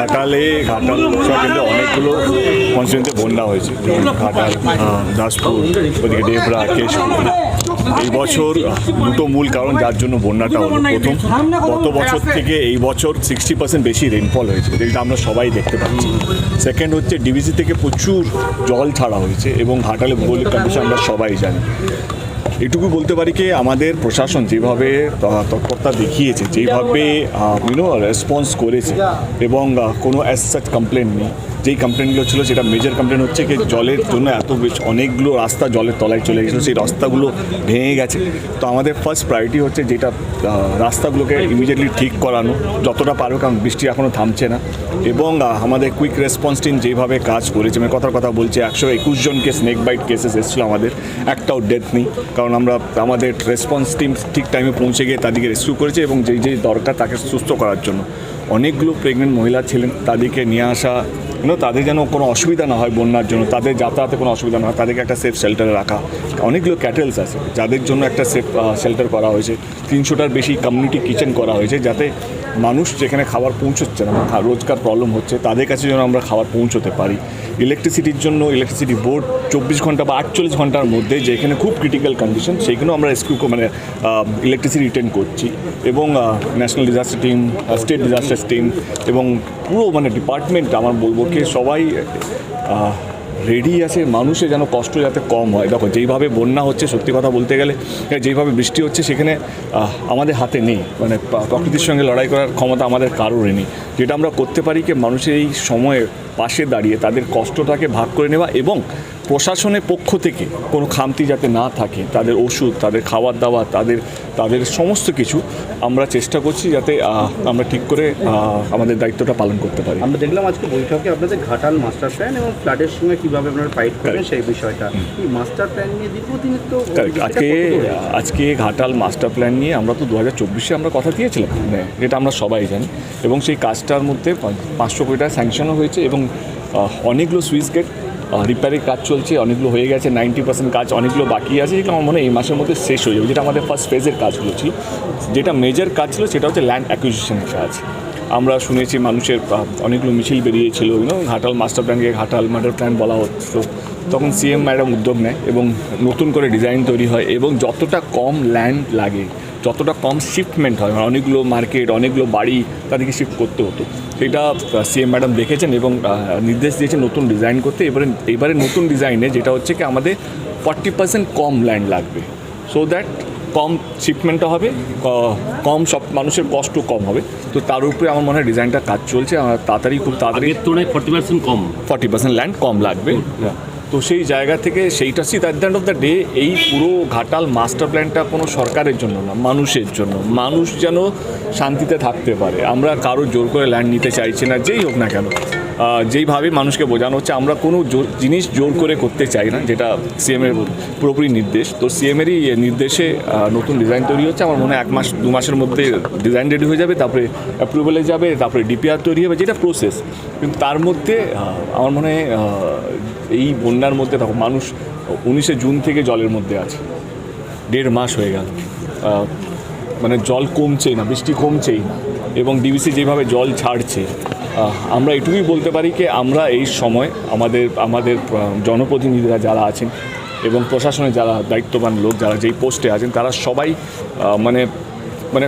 ঘাটালে, ঘাটাল কেন্দ্রে অনেকগুলো কনস্টিটুয়েন্সিতে বন্যা হয়েছে। ঘাটাল দাসপুর, ওদিকে ডেবরা, কেশপুর। এই বছর দুটো মূল কারণ যার জন্য বন্যাটা হলো। প্রথম, গত বছর থেকে এই বছর সিক্সটি পার্সেন্ট বেশি রেনফল হয়েছে। যেটা আমরা সবাই দেখতে পাচ্ছি। সেকেন্ড হচ্ছে ডিভিসি থেকে প্রচুর জল ছাড়া হয়েছে এবং ঘাটালে ভৌগোলিক কন্ডিশন আমরা সবাই জানি। এটুকু বলতে পারি কি, আমাদের প্রশাসন যেভাবে তৎপরতা দেখিয়েছে, যেভাবে ইউনো রেসপন্স করেছে, এবং কোনো অ্যাজ সাচ কমপ্লেন নেই। যেই কমপ্লেনগুলো ছিল, সেটা মেজর কমপ্লেন হচ্ছে কি, জলের জন্য এত বেশ অনেকগুলো রাস্তা জলের তলায় চলে গেছিল, সেই রাস্তাগুলো ভেঙে গেছে। তো আমাদের ফার্স্ট প্রায়োরিটি হচ্ছে যেটা রাস্তাগুলোকে ইমিডিয়েটলি ঠিক করানো, যতটা পারবে কারণ বৃষ্টি এখনও থামছে না। এবং আমাদের কুইক রেসপন্স টিম যেভাবে কাজ করেছে, আমি কথার কথা বলছি, একশো একুশ জনকে স্নেক বাইট কেসেস এসেছিল আমাদের, একটাও ডেথ নেই। কারণ আমরা, আমাদের রেসপন্স টিম ঠিক টাইমে পৌঁছে গিয়ে তাদেরকে রেস্কিউ করেছে এবং যেই যেই দরকার তাকে সুস্থ করার জন্য। অনেকগুলো প্রেগনেন্ট মহিলা ছিলেন, তাদেরকে নিয়ে আসা ইউনো তাদের যেন কোনো অসুবিধা না হয় বন্যার জন্য, তাদের যাতায়াতে কোনো অসুবিধা না হয়, তাদেরকে একটা সেফ শেল্টারে রাখা। অনেকগুলো ক্যাটেলস আছে, যাদের জন্য একটা সেফ শেল্টার করা হয়েছে। তিনশোটার বেশি কমিউনিটি কিচেন করা হয়েছে যাতে মানুষ যেখানে খাবার পৌঁছচ্ছে না রোজকার প্রবলেম হচ্ছে, তাদের কাছে যেন আমরা খাবার পৌঁছতে পারি। ইলেকট্রিসিটির জন্য ইলেকট্রিসিটি বোর্ড চব্বিশ ঘণ্টা বা আটচল্লিশ ঘণ্টার মধ্যে যেখানে খুব ক্রিটিক্যাল কন্ডিশন সেইখানেও আমরা রেস্কিউ মানে ইলেকট্রিসিটি রিটার্ন করছি। এবং national disaster team state disaster team এবং পুরো মানে ডিপার্টমেন্ট আমার বলব কি সবাই রেডি আছে মানুষের যেন কষ্ট যাতে কম হয়। দেখো, যেইভাবে বন্যা হচ্ছে, সত্যি কথা বলতে গেলে যেইভাবে বৃষ্টি হচ্ছে, সেখানে আমাদের হাতে নেই। মানে প্রকৃতির সঙ্গে লড়াই করার ক্ষমতা আমাদের কারোরই নেই। যেটা আমরা করতে পারি কি, মানুষের এই সময়ে পাশে দাঁড়িয়ে তাদের কষ্টটাকে ভাগ করে নেওয়া এবং প্রশাসনের পক্ষ থেকে কোনো খামতি যাতে না থাকে তাদের ওষুধ তাদের খাবার দাবার তাদের তাদের সমস্ত কিছু আমরা চেষ্টা করছি যাতে আমরা ঠিক করে আমাদের দায়িত্বটা পালন করতে পারি। আমরা দেখলাম আজকে বৈঠকে আপনাদের ঘাটাল মাস্টার প্ল্যান এবং ফ্ল্যাটের সঙ্গে কীভাবে আপনারা ফাইট করবেন সেই বিষয়টা। মাস্টার প্ল্যান নিয়ে দীর্ঘদিনের তো আজকে আজকে ঘাটাল মাস্টার প্ল্যান নিয়ে আমরা তো দু হাজার চব্বিশে আমরা কথা দিয়েছিলাম মানে যেটা আমরা সবাই জানি। এবং সেই কাজটার মধ্যে পাঁচশো কোটি টাকা স্যাংশনও হয়েছে এবং অনেকগুলো সুইচ গেট রিপেয়ারের কাজ চলছে, অনেকগুলো হয়ে গেছে নাইনটি পার্সেন্ট কাজ অনেকগুলো বাকি আছে যেগুলো আমার মনে হয় এই মাসের মধ্যে শেষ হয়ে যাবে, যেটা আমাদের ফার্স্ট ফেজের কাজগুলো ছিল। যেটা মেজর কাজ ছিল, সেটা হচ্ছে ল্যান্ড অ্যাকুইজিশনের কাজ। আমরা শুনেছি মানুষের অনেকগুলো মিছিল বেরিয়েছিল ইউনো ঘাটাল মাস্টার প্ল্যানকে ঘাটাল মাস্টার প্ল্যান বলা হতো। তখন সিএম ম্যাডাম উদ্যোগ নেয় এবং নতুন করে ডিজাইন তৈরি হয় এবং যতটা কম ল্যান্ড লাগে যতটা কম শিফটমেন্ট হয় মানে অনেকগুলো মার্কেট অনেকগুলো বাড়ি তাদেরকে শিফট করতে হতো। সেটা সিএম ম্যাডাম দেখেছেন এবং নির্দেশ দিয়েছেন নতুন ডিজাইন করতে। এবারে এবারে নতুন ডিজাইনে যেটা হচ্ছে কি আমাদের ফর্টি পার্সেন্ট কম ল্যান্ড লাগবে। সো দ্যাট কম শিপমেন্টটা হবে কম সব মানুষের কষ্ট কম হবে। তো তার উপরে আমার মনে হয় ডিজাইনটা কাজ চলছে আমার তাড়াতাড়ি খুব তাড়াতাড়ি তুলনায় ফর্টি পার্সেন্ট কম। ফর্টি পার্সেন্ট ল্যান্ড কম লাগবে। তো সেই জায়গা থেকে সেইটা see that end of the day এই পুরো ঘাটাল মাস্টার প্ল্যানটা কোনো সরকারের জন্য না, মানুষের জন্য। মানুষ যেন শান্তিতে থাকতে পারে। আমরা কারও জোর করে ল্যান্ড নিতে চাইছি না, যেই হোক না কেন। যেইভাবে মানুষকে বোঝানো হচ্ছে, আমরা কোনো জোর- জিনিস জোর করে করতে চাই না, যেটা সিএমের পুরোপুরি নির্দেশ। তো সিএমেরই নির্দেশে নতুন ডিজাইন তৈরি হচ্ছে। আমার মনে হয় এক মাস, দু মাসের মধ্যে ডিজাইন রেডি হয়ে যাবে, তারপরে অ্যাপ্রুভালে যাবে, তারপরে ডিপিআর তৈরি হবে, যেটা প্রসেস কিন্তু তার মধ্যে আমার মনে হয় এই বন্যার মধ্যে, দেখো, মানুষ উনিশে জুন থেকে জলের মধ্যে আছে। দেড় মাস হয়ে গেল। মানে জল কমছেই না, বৃষ্টি কমছেই না। এবং ডিবিসি যেভাবে জল ছাড়ছে আমরা এটুকুই বলতে পারি কি, আমরা এই সময় আমাদের আমাদের জনপ্রতিনিধিরা যারা আছেন এবং প্রশাসনে যারা দায়িত্ববান লোক, যারা যেই পোস্টে আছেন, তারা সবাই মানে মানে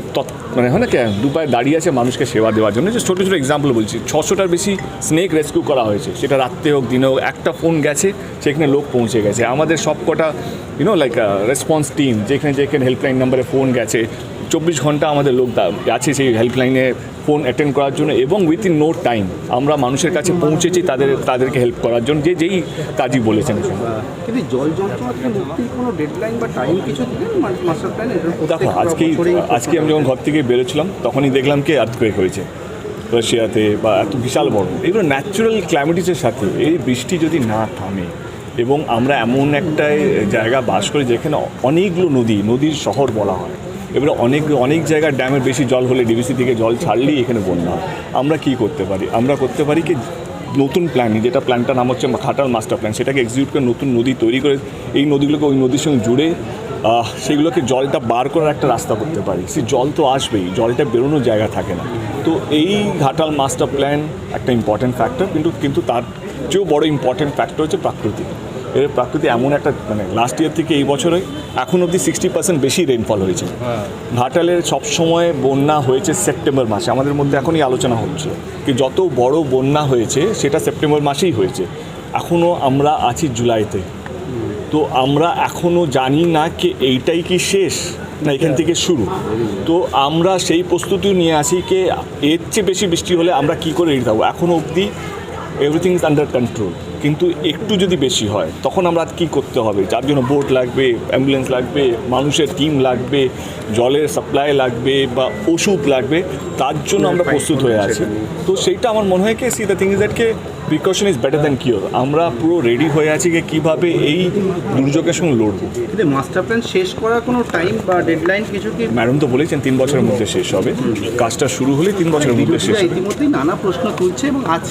মানে হয় না কি দুপায়ে দাঁড়িয়ে আছে মানুষকে সেবা দেওয়ার জন্য। যে ছোটো ছোটো এক্সাম্পল বলছি, ছশোটার বেশি স্নেক রেস্কিউ করা হয়েছে। সেটা রাত্রে হোক, দিনে হোক, একটা ফোন গেছে, সেখানে লোক পৌঁছে গেছে। আমাদের সব কটা ইউনো লাইক রেসপন্স টিম যেখানে যেখানে হেল্পলাইন নাম্বারে ফোন গেছে চব্বিশ ঘণ্টা আমাদের লোক দা- আছে সেই হেল্পলাইনে ফোন অ্যাটেন্ড করার জন্য এবং উইথিন নো টাইম আমরা মানুষের কাছে পৌঁছেছি তাদের তাদেরকে হেল্প করার জন্য যে যেই কাজই বলেছেন। কিন্তু জল যন্ত্রণা থেকে মুক্তির কোনো ডেডলাইন বা টাইম কিছু দিলেন? মাস্টার প্ল্যান দেখো আজকেই আজকে আমি যখন ঘর থেকে বেরোছিলাম তখনই দেখলাম কি আর্থকুয়েক হয়েছে। রাশিয়াতে বা এত বিশাল বড়। এগুলো ন্যাচারাল ক্লাইমেটিসের সাথে এই বৃষ্টি যদি না থামে এবং আমরা এমন একটা জায়গা বাস করি যেখানে অনেকগুলো নদী নদীর শহর বলা হয় এবারে অনেক অনেক জায়গায় ড্যামের বেশি জল হলে ডিবিসি থেকে জল ছাড়লেই এখানে বন্যা। হয়। আমরা কি করতে পারি? আমরা করতে পারি কি নতুন প্ল্যান যেটা প্ল্যানটার নাম হচ্ছে খাটাল মাস্টার প্ল্যান সেটাকে এক্সিকিউট করে নতুন নদী তৈরি করে এই নদীগুলোকে ওই নদীর সঙ্গে জুড়ে সেগুলোকে জলটা বার করার একটা রাস্তা করতে পারি। সে জল তো আসবেই, জলটা বেরোনোর জায়গা থাকে না। তো এই ঘাটাল মাস্টার প্ল্যান একটা ইম্পর্টেন্ট ফ্যাক্টর কিন্তু কিন্তু তার চেয়েও বড় ইম্পর্টেন্ট ফ্যাক্টর হচ্ছে প্রাকৃতিক। এর প্রাকৃতি এমন একটা মানে লাস্ট ইয়ার থেকে এই বছরে এখন অবধি সিক্সটি পার্সেন্ট বেশি রেনফল হয়েছে। ঘাটালের সবসময় বন্যা হয়েছে সেপ্টেম্বর মাসে আমাদের মধ্যে এখনই আলোচনা হচ্ছে কি যত বড় বন্যা হয়েছে সেটা সেপ্টেম্বর মাসেই হয়েছে। এখনও আমরা আছি জুলাইতে। তো আমরা এখনও জানি না কি এইটাই কি শেষ না এখান থেকে শুরু। তো আমরা সেই প্রস্তুতিও নিয়ে আসি কি এর চেয়ে বেশি বৃষ্টি হলে আমরা কি করে রেডি থাকব এখনও অবধি এভরিথিং ইজ আন্ডার কন্ট্রোল কিন্তু একটু যদি বেশি হয় তখন আমরা কি করতে হবে? যার জন্য বোট লাগবে অ্যাম্বুলেন্স লাগবে মানুষের টিম লাগবে জলের সাপ্লাই লাগবে বা ওষুধ লাগবে তার জন্য আমরা প্রস্তুত হয়ে আছি। তো সেইটা আমার মনে হয় কি see the thing is that K precaution is better than cure আমরা পুরো রেডি হয়ে আছি যে কীভাবে এই দুর্যোগের সঙ্গে লড়বো। কিন্তু মাস্টার প্ল্যান শেষ করার কোনো টাইম বা ডেডলাইন কিছু কি? ম্যাডাম তো বলেছেন তিন বছরের মধ্যে শেষ হবে। কাজটা শুরু হলে তিন বছরের মধ্যে শেষ ইতিমধ্যেই নানা প্রশ্ন তুলছে এবং আজ